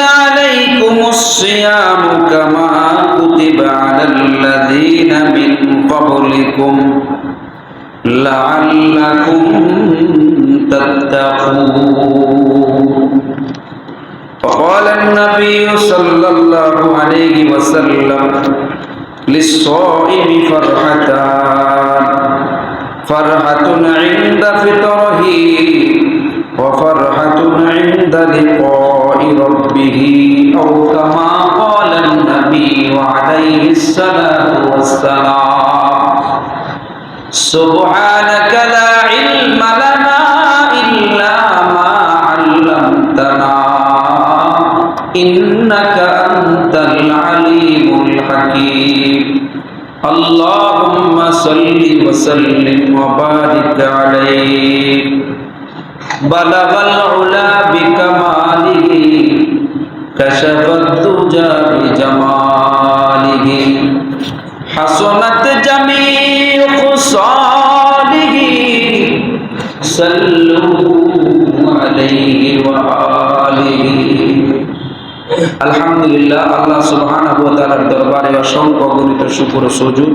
عليكم الصيام كما كتب على الذين من قبلكم لعلكم تتقون وقال النبي صلى الله عليه وسلم للصائم فرحتان فرحة عند فطره النبي عليه الصلاة والسلام سبحانك لا علم لنا إلا ما علمتنا إنك أنت العليم الحكيم اللهم صل وسلم وبارك عليه بلغ العلا بكماله كشف الدجى بجماله حسنت جميع خصاله صلوا عليه وآله আলহামদুলিল্লাহ আল্লাহ সুবহানাহু ওয়া তাআলার দরবারে অসংখ্য গণিত শুকর ও সুজুদ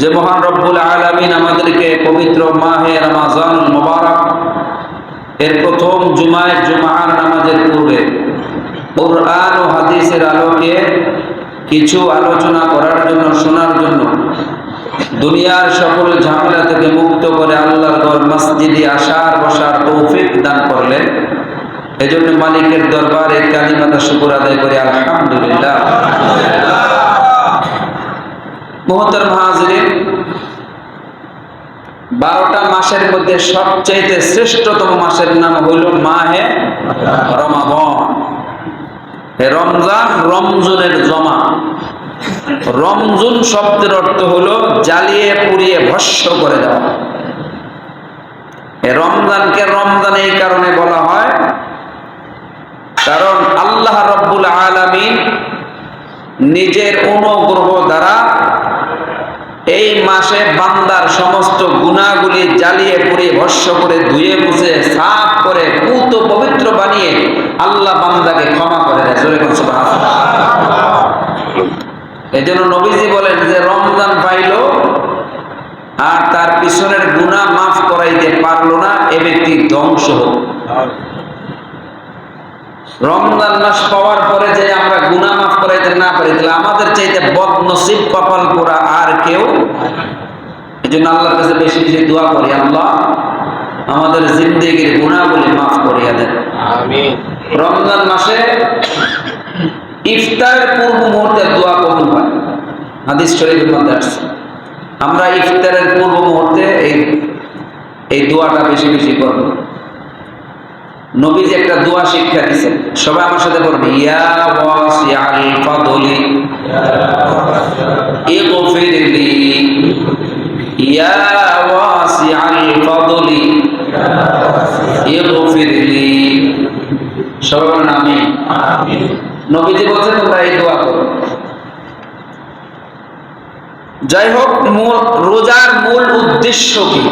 যে মহান রব্বুল আলামিন আমাদেরকে পবিত্র মাহে রমাজানুল মুবারক এর প্রথম জুমায় জুমার নামাজের পূর্বে কোরআন ও হাদিসের আলোকে কিছু আলোচনা করার জন্য, শোনার জন্য দুনিয়ার সকল ঝামেলা থেকে মুক্ত করে আল্লাহর ঘর মসজিদে আসার বসার তৌফিক দান করলেন। এজন্য মালিকের দরবারে কালিমাতা শুকুর আদায় করে, আলহামদুলিল্লাহ। মোহতর মহাজরিন বারোটা মাসের মধ্যে সবচাইতে শ্রেষ্ঠতম মাসের নাম হইল মাহে রমাগন রমজান, রমজনের জমা। রমজুন শব্দের অর্থ হলো জ্বালিয়ে, পুড়িয়ে, ভস্য করে দেওয়া। রমজানকে রমজান এই কারণে বলা হয়, কারণ আল্লাহ রব্বুল আলামিন নিজের অনুগ্রহ দ্বারা এই মাসে বান্দার সমস্ত গুণাগুলি জ্বালিয়ে, পুড়িয়ে, ভস্য করে ধুয়ে, মুছে করে পুত পবিত্র বানিয়ে আল্লাহ বান্দাকে ক্ষমা করে এই জন্য নবীজি বলেন যে, রমজান পাইল আর তার পিছনের গুণা মাফ করাইতে পারল না, এ ব্যক্তি ধ্বংস হোক রমজান মাস পাওয়ার পরে যে আমরা গুণা মাফ করাইতে না পারি, তাহলে আমাদের চাইতে বদনসিব কপাল করা আর কেউ? এই জন্য আল্লাহর কাছে বেশি বেশি দোয়া করি, আল্লাহ আমাদের জিন্দেগির গুণাগুলি মাফ করিয়া দেন। রমজান মাসে ইফতারের পূর্ব মুহূর্তে দোয়া কবুল হয়। হাদিস শরীফের মধ্যে আসছে। আমরা ইফতারের পূর্ব মুহূর্তে এই এই দোয়াটা বেশি বেশি করব। নবীজি একটা দোয়া শিক্ষা দিয়েছেন সবাই আমার সাথে পড়বে ইয়া ওয়াসিআল ফাদলি ইগফিরলি। ইয়া ফাদলি ইগফিরলি সবার নামে নবীজি বলছেন তোমরা এই দোয়া করো। যাই হোক মূল রোজার মূল উদ্দেশ্য কি?